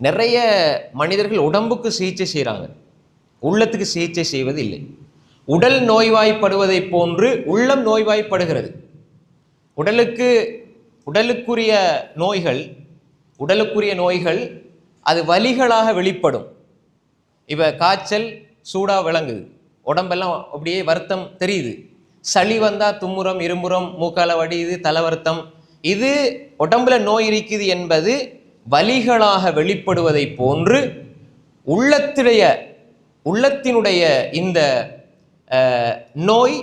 நிறைய மனிதர்கள் உடம்புக்கு சிகிச்சை செய்கிறாங்க உள்ளத்துக்கு சிகிச்சை செய்வது இல்லை உடல் நோய்வாய்ப்படுவதை போன்று உள்ளம் நோய்வாய்ப்படுகிறது. உடலுக்கு உடலுக்குரிய நோய்கள் உடலுக்குரிய நோய்கள் அது வலிகளாக வெளிப்படும். இப்போ காய்ச்சல் சூடாக விளங்குது. உடம்பெல்லாம் அப்படியே வருத்தம் தெரியுது. சளி வந்தால் தும்முறம் இருமுறம் மூக்கால வடியுது தலை வருத்தம் இது உடம்புல நோய் இருக்குது என்பது வலிகளாக வெளிப்படுவதை போன்று உள்ளத்துடைய உள்ளத்தினுடைய இந்த நோய்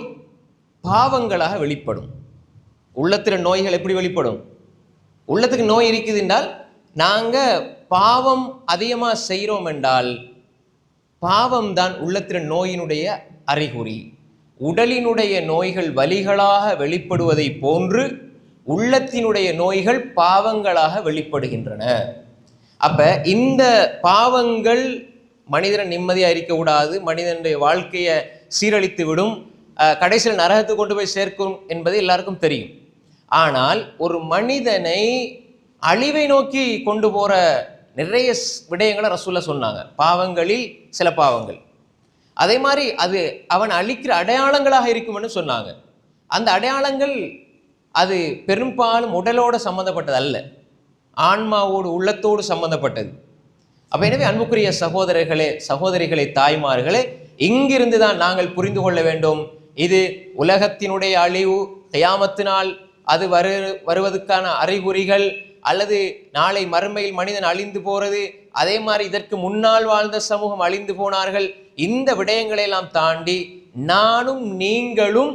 பாவங்களாக வெளிப்படும். உள்ளத்தில் நோய்கள் எப்படி வெளிப்படும்? உள்ளத்துக்கு நோய் இருக்குது என்றால் நாங்கள் பாவம் அதிகமாக செய்கிறோம் என்றால் பாவம் தான் உள்ளத்தில் நோயினுடைய அறிகுறி. உடலினுடைய நோய்கள் வலிகளாக வெளிப்படுவதை போன்று உள்ளத்தினுடைய நோய்கள் பாவங்களாக வெளிப்படுகின்றன. அப்ப இந்த பாவங்கள் மனிதனை நிம்மதியாக இருக்கக்கூடாது மனிதனுடைய வாழ்க்கையை சீரழித்து விடும் கடைசியில் நரகத்தை கொண்டு போய் சேர்க்கும் என்பது எல்லாருக்கும் தெரியும். ஆனால் ஒரு மனிதனை அழிவை நோக்கி கொண்டு போற நிறைய விடயங்களை ரசூல்ல சொன்னாங்க. பாவங்களில் சில பாவங்கள். அதே மாதிரி அது அவன் அழிக்கிற அடையாளங்களாக இருக்கும்னு சொன்னாங்க. அந்த அடையாளங்கள் அது பெரும்பாலும் உடலோடு சம்மந்தப்பட்டது அல்ல ஆன்மாவோடு உள்ளத்தோடு சம்பந்தப்பட்டது. அப்போ எனவே அன்புக்குரிய சகோதரர்களே சகோதரிகளே தாய்மார்களே இங்கிருந்து தான் நாங்கள் புரிந்து கொள்ள வேண்டும். இது உலகத்தினுடைய அழிவு கயாமத்தினால் அது வரு வருவதற்கான அறிகுறிகள் அல்லது நாளை மறுமையில் மனிதன் அழிந்து போகிறது அதே மாதிரி இதற்கு முன்னால் வாழ்ந்த சமூகம் அழிந்து போனார்கள். இந்த விடயங்களை எல்லாம் தாண்டி நானும் நீங்களும்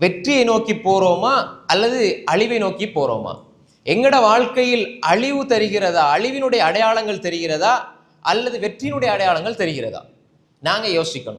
வெற்றியை நோக்கி போகிறோமா அல்லது அழிவை நோக்கி போகிறோமா எங்கட வாழ்க்கையில் அழிவு தெரிகிறதா? அழிவினுடைய அடையாளங்கள் தெரிகிறதா? அல்லது வெற்றியினுடைய அடையாளங்கள் தெரிகிறதா? நாங்கள் யோசிக்கணும்.